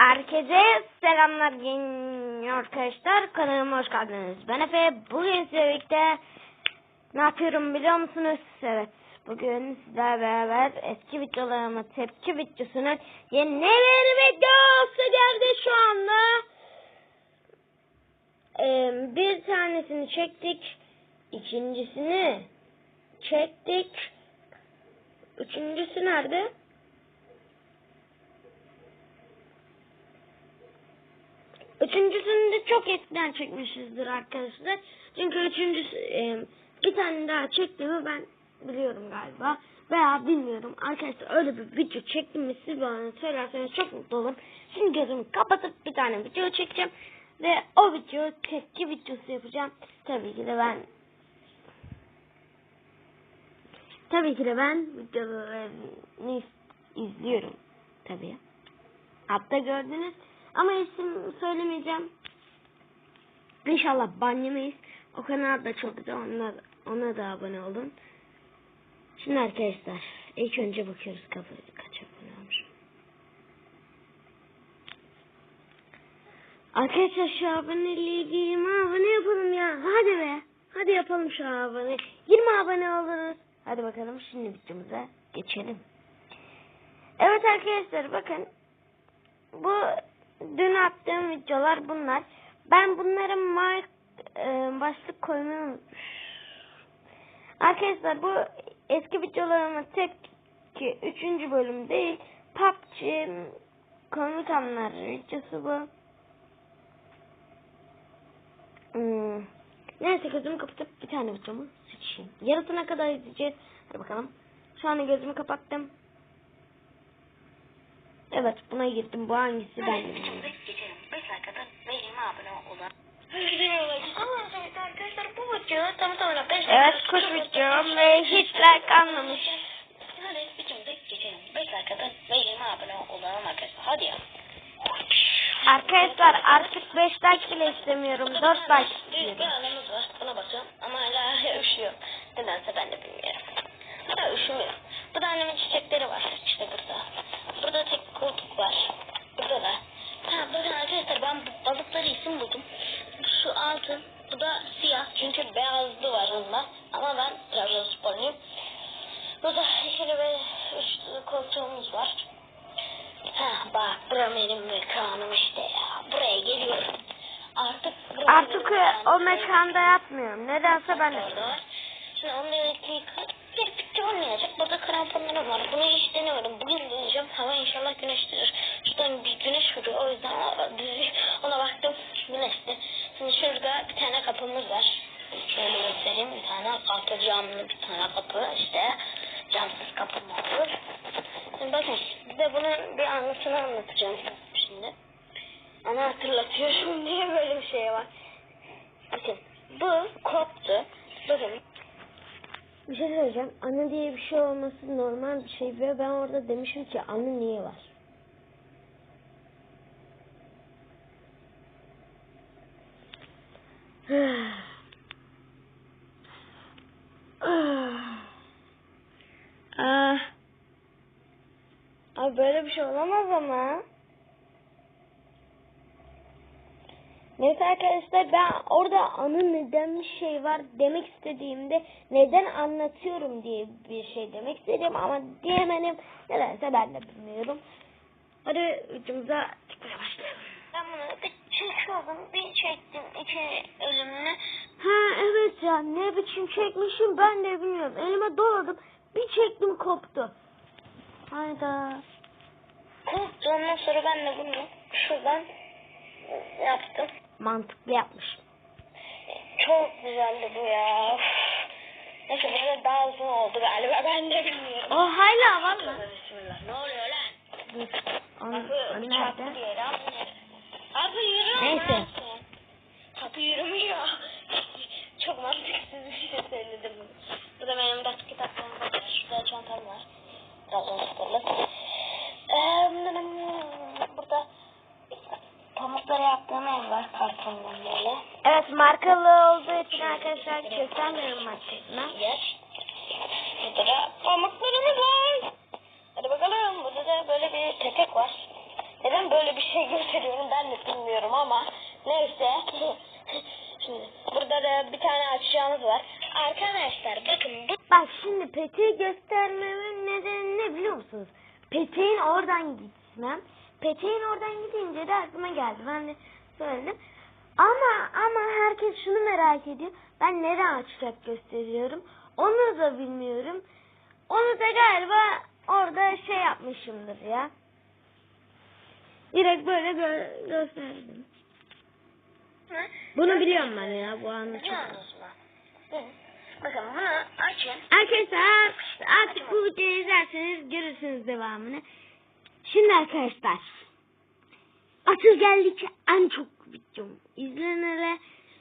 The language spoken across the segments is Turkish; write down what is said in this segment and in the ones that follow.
Herkese selamlar yeni arkadaşlar. Kanalıma hoş geldiniz. Ben Efe. Bugün sizlerle birlikte ne yapıyorum biliyor musunuz? Evet. Bugün sizlerle beraber eski videolarıma tepki videosunun yeni bir videosu geldi şu anda. Ee, bir tanesini çektik. ikincisini çektik. Üçüncüsü nerede? Üçüncüsünü de çok eskiden çekmişizdir arkadaşlar. Çünkü üçüncüsü e, bir tane daha çektiğimi ben biliyorum galiba. Veya bilmiyorum. Arkadaşlar öyle bir video çektim mi siz bana söylerseniz çok mutlu olurum. Şimdi gözümü kapatıp bir tane video çekeceğim. Ve o video tepki videosu yapacağım. Tabii ki de ben Tabii ki de ben videolarını iz- izliyorum. Tabii. Hatta gördünüz. Ama isim söylemeyeceğim. İnşallah ban yemeyiz. O kanal da çok güzel. Ona, ona da abone olun. Şimdi arkadaşlar ilk önce bakıyoruz kafa kaç abone olmuş. Arkadaşlar şu aboneliği 20 abone yapalım ya. Hadi be. Hadi yapalım şu abone. 20 abone oluruz. Hadi bakalım şimdi videomuza geçelim. Evet arkadaşlar bakın. Bu dün attığım videolar bunlar. Ben bunların mark e, başlık koymayı. Arkadaşlar bu eski videolarımın tek ki 3. bölüm değil. PUBG komik anlar videosu bu. Hmm. Neyse gözümü kapatıp bir tane videomu seçeyim. Yarısına kadar izleyeceğiz. Hadi bakalım. Şu an gözümü kapattım. Evet buna girdim. Bu hangisi ben bilmiyorum. arkadaşlar bu video tam tamına 5 Evet kuş videom ve hiç like almamış. Hadi videomuza geçelim. 5 dakikada ve 20 abone olalım arkadaşlar. Artık 5 like bile istemiyorum. 4 like istiyorum. anımız var. Buna basıyorum ama hala üşüyor. Nedense ben de bilmiyorum. Ha üşümüyor. Bu da annemin çiçekleri var. İşte burada. Burada tek koltuğumuz var. Ha bak bura benim mekanım işte ya. Buraya geliyorum. Artık Artık o mekanda yapmıyorum. Nedense ben de. Var. Şimdi onun elektriği bir bitti olmayacak. Burada kramponlarım var. Bunu hiç denemedim. Bugün deneyeceğim. Hava inşallah güneşlidir. Şuradan bir güneş vuruyor. O yüzden ona baktım. Güneşli. Şimdi şurada bir tane kapımız var. Şöyle göstereyim. Bir tane kapı camlı bir tane kapı. işte camsız kapı mı olur? Şimdi bakın size bunun bir anısını anlatacağım şimdi. Ana hatırlatıyorum diye böyle bir şey var. Bakın bu koptu. Bakın Bir şey söyleyeceğim. Anne diye bir şey olması normal bir şey ve ben orada demişim ki anne niye var? Ah. Abi böyle bir şey olamaz ama. Neyse arkadaşlar ben orada anı neden bir şey var demek istediğimde neden anlatıyorum diye bir şey demek istedim ama diyemedim. Nedense ben de bilmiyorum. Hadi ucumuza çıkmaya başlayalım. ben bunu bir çekiyordum. Bir çektim iki ölümünü. Ha evet ya ne biçim çekmişim ben de bilmiyorum. Elime doladım bir çektim koptu. Hayda. Koptu. Ondan sonra ben de bunu şuradan yaptım. Mantıklı yapmışım. Çok güzeldi bu ya. Neyse böyle daha uzun oldu galiba. Ben de bilmiyorum. O hala var mı? Bismillah. Ne oluyor lan? Dur. Nerede? ama nerede? Kapı yürüyor. Neyse. Kapı yürümüyor. Çok mantıksız bir şey söyledim. Burada benim ders kitaplarım var. Şurada çantam var. Trabzonsporlu. Burada pamukları yaptığım ev var kartondan böyle. Evet markalı olduğu için arkadaşlar göstermiyorum markasını. Yer. Burada da pamuklarımız var. Hadi bakalım. Burada da böyle bir tepek var. Neden böyle bir şey gösteriyorum ben de bilmiyorum ama neyse. Peteğin oradan gidince de aklıma geldi. Ben de söyledim. Ama ama herkes şunu merak ediyor. Ben nereye açacak gösteriyorum. Onu da bilmiyorum. Onu da galiba orada şey yapmışımdır ya. Direkt böyle gö- gösterdim. Bunu biliyorum ben ya bu anı çok. Bakın bunu açın. Arkadaşlar artık bu videoyu izlerseniz görürsünüz devamını. Şimdi arkadaşlar asıl geldik en çok video izlenene.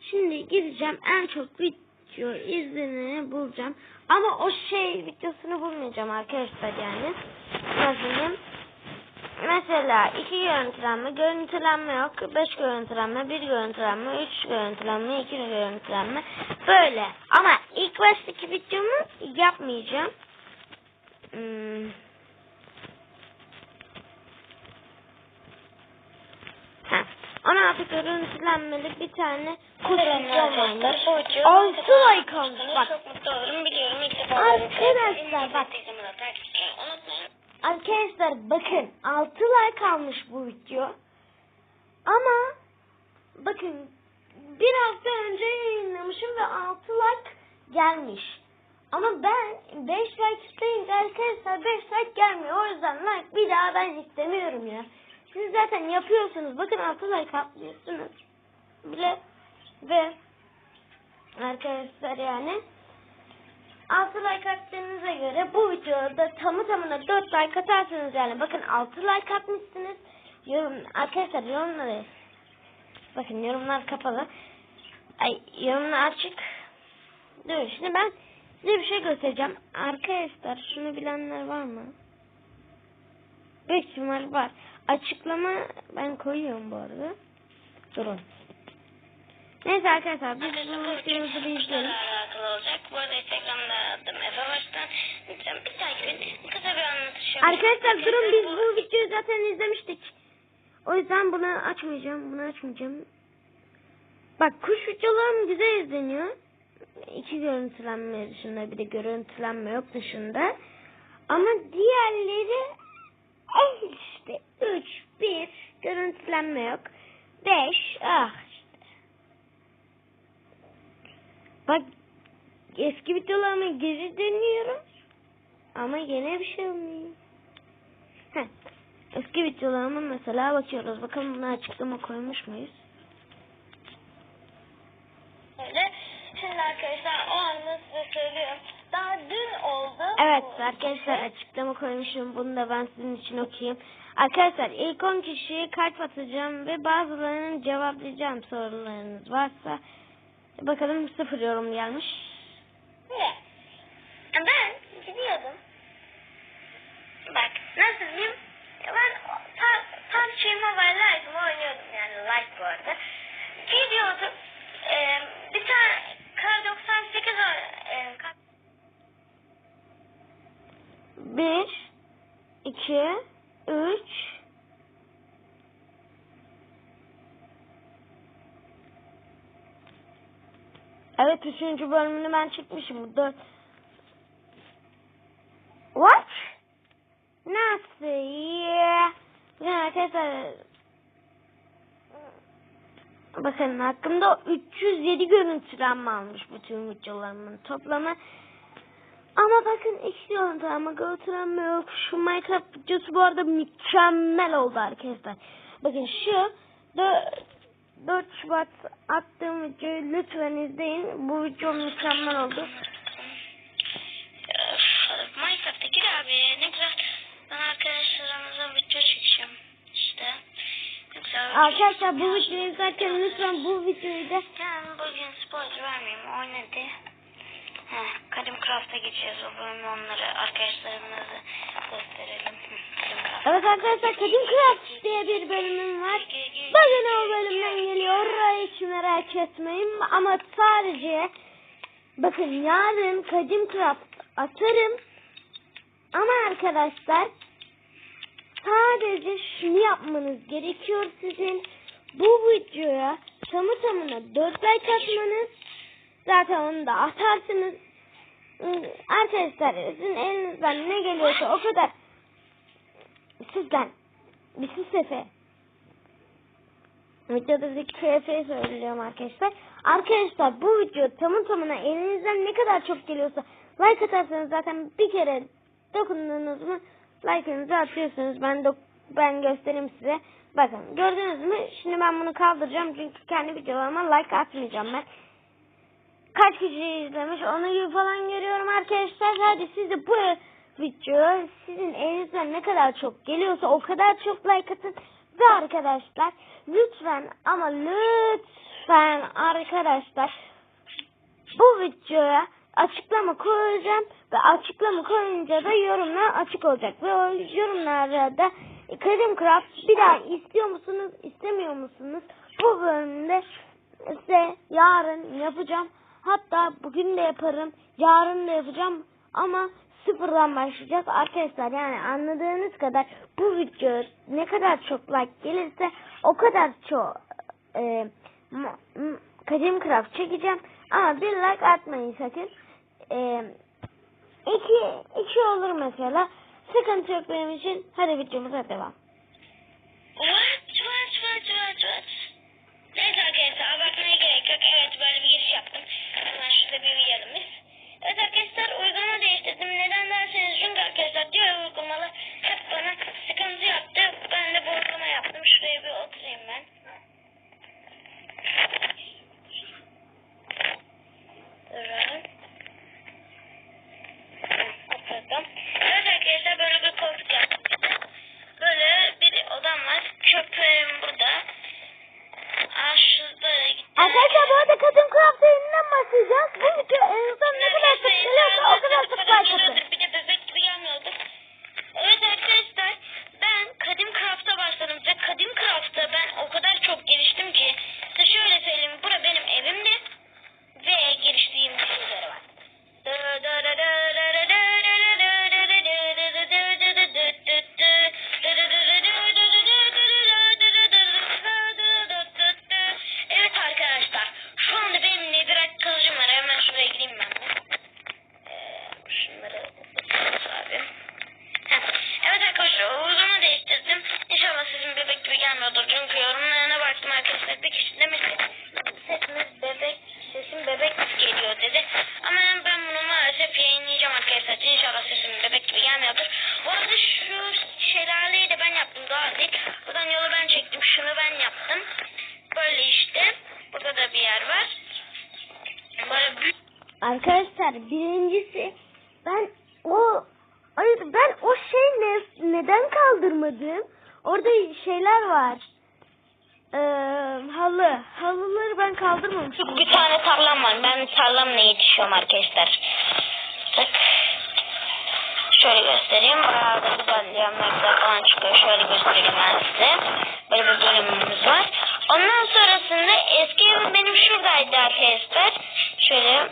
Şimdi gideceğim en çok video izleneni bulacağım. Ama o şey videosunu bulmayacağım arkadaşlar yani. Nasıl? Mesela iki görüntülenme, görüntülenme yok, beş görüntülenme, bir görüntülenme, üç görüntülenme, iki görüntülenme böyle. Ama ilk baştaki videomu yapmayacağım. Hmm. Heh. 16 görüntülenmeli bir tane videom varmış. 6 like olmuş bak. Çok mutlu olurum biliyorum. İlk defa Arkadaşlar bak. Arkadaşlar bakın 6 like almış bu video. Ama bakın bir hafta önce yayınlamışım ve 6 like gelmiş. Ama ben 5 like isteyince arkadaşlar 5 like gelmiyor. O yüzden like bir daha ben istemiyorum ya. Siz zaten yapıyorsunuz. Bakın 6 like atlıyorsunuz. Bile ve arkadaşlar yani 6 like attığınıza göre bu videoda tamı tamına 4 like atarsanız yani bakın 6 like atmışsınız. Yorum, arkadaşlar yorumları bakın yorumlar kapalı. Ay yorumlar açık. Dur şimdi ben size bir şey göstereceğim. Arkadaşlar şunu bilenler var mı? Büyük ihtimal var. Açıklama ben koyuyorum bu arada. Durun. Neyse arkadaşlar biz bu videomuzu bir izleyelim. Arkadaşlar durun biz bu videoyu zaten izlemiştik. O yüzden bunu açmayacağım. Bunu açmayacağım. Bak kuş videolarım güzel izleniyor. İki görüntülenme dışında bir de görüntülenme yok dışında. Ama diğerleri eh işte 3, 1 görüntülenme yok. 5 ah işte. Bak eski videolarımı geri dönüyorum. Ama yine bir şey olmuyor. Heh. Eski videolarıma mesela bakıyoruz. Bakalım bunu açıklama koymuş muyuz? Öyle. Şimdi arkadaşlar o anı size söylüyorum. Dün oldu. Evet arkadaşlar açıklama koymuşum. Bunu da ben sizin için okuyayım. Arkadaşlar ilk 10 kişiye kalp atacağım ve bazılarının cevaplayacağım sorularınız varsa. Bakalım sıfır yorum gelmiş. Ne? Ben gidiyordum. Bak nasıl diyeyim? Ben pa- PUBG Mobile Lite'ımı oynuyordum yani Lite bu arada. Gidiyordum. Ee, bir tane Kar 98 oyn- e, Kar- 1 2 3 Evet üçüncü bölümünü ben çekmişim. Bu dört. What? Nasıl ya? Arkadaşlar Bakın hakkımda 307 görüntülenme almış bütün videolarımın toplamı. Ama bakın iki görüntülenme, görüntülenme yok. Şu Minecraft videosu bu arada mükemmel oldu arkadaşlar. Bakın şu 4, 4 Şubat attığım videoyu lütfen izleyin. Bu video mükemmel oldu. Minecraft'a gir abi ne güzel. Ben arkadaşlarımıza video çekeceğim. İşte. Arkadaşlar bu videoyu izlerken lütfen bu videoyu da Yani bugün spoiler vermeyeyim. Oynadı. Heh, Kadim Craft'a geçeceğiz. O bölüm onları arkadaşlarımıza gösterelim. Evet arkadaşlar Kadim Craft diye bir bölümüm var. Bugün o bölümden geliyor. Hiç merak etmeyin. Ama sadece bakın yarın Kadim Craft atarım. Ama arkadaşlar sadece şunu yapmanız gerekiyor sizin. Bu videoya tamı tamına 4 like atmanız. Zaten onu da atarsınız. Hmm, Arkadaşlar sizin elinizden ne geliyorsa o kadar sizden bir sus Efe. Videodaki KF'yi söylüyorum arkadaşlar. Arkadaşlar bu video tamı tamına elinizden ne kadar çok geliyorsa like atarsanız zaten bir kere dokundunuz mu like'ınızı atıyorsunuz. Ben dok ben göstereyim size. Bakın gördünüz mü? Şimdi ben bunu kaldıracağım çünkü kendi videolarıma like atmayacağım ben. Kaç kişi izlemiş onu falan görüyorum arkadaşlar. Hadi siz de bu video sizin elinizden ne kadar çok geliyorsa o kadar çok like atın. Ve arkadaşlar lütfen ama lütfen arkadaşlar bu videoya açıklama koyacağım ve açıklama koyunca da yorumlar açık olacak ve o yorumlarda da Kadim Craft bir daha istiyor musunuz istemiyor musunuz bu bölümde size yarın yapacağım hatta bugün de yaparım yarın da yapacağım ama sıfırdan başlayacağız arkadaşlar yani anladığınız kadar bu video ne kadar çok like gelirse o kadar çok e, Kadim Craft çekeceğim ama bir like atmayın sakın e, iki, iki olur mesela sıkıntı yok benim için hadi videomuza devam What? What? What? What? What? Ben kaldırmamıştım. Bir tane tarlam var. Ben tarlamla yetişiyorum arkadaşlar. Tık. Şöyle göstereyim. Bayağı da güzel yemekler falan çıkıyor. Şöyle göstereyim ben size. Böyle bir bölümümüz var. Ondan sonrasında eski evim benim şuradaydı arkadaşlar. Şöyle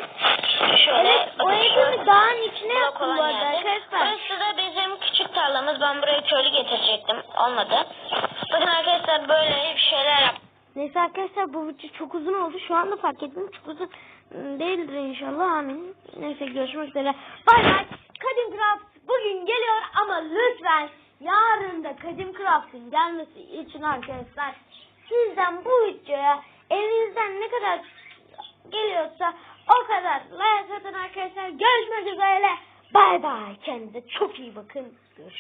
şöyle Evet o evimi dağın içine yerde. arkadaşlar. Burası da bizim küçük tarlamız. Ben buraya köylü getirecektim. Olmadı. Bakın arkadaşlar böyle bir şeyler yaptım. Neyse arkadaşlar bu video çok uzun oldu. Şu anda fark ettim. Çok uzun değildir inşallah. Amin. Neyse görüşmek üzere. Bay bay. Kadim Craft bugün geliyor ama lütfen yarın da Kadim Craft'ın gelmesi için arkadaşlar sizden bu videoya elinizden ne kadar geliyorsa o kadar like atın arkadaşlar. Görüşmek üzere. Bay bay. Kendinize çok iyi bakın. Görüşürüz.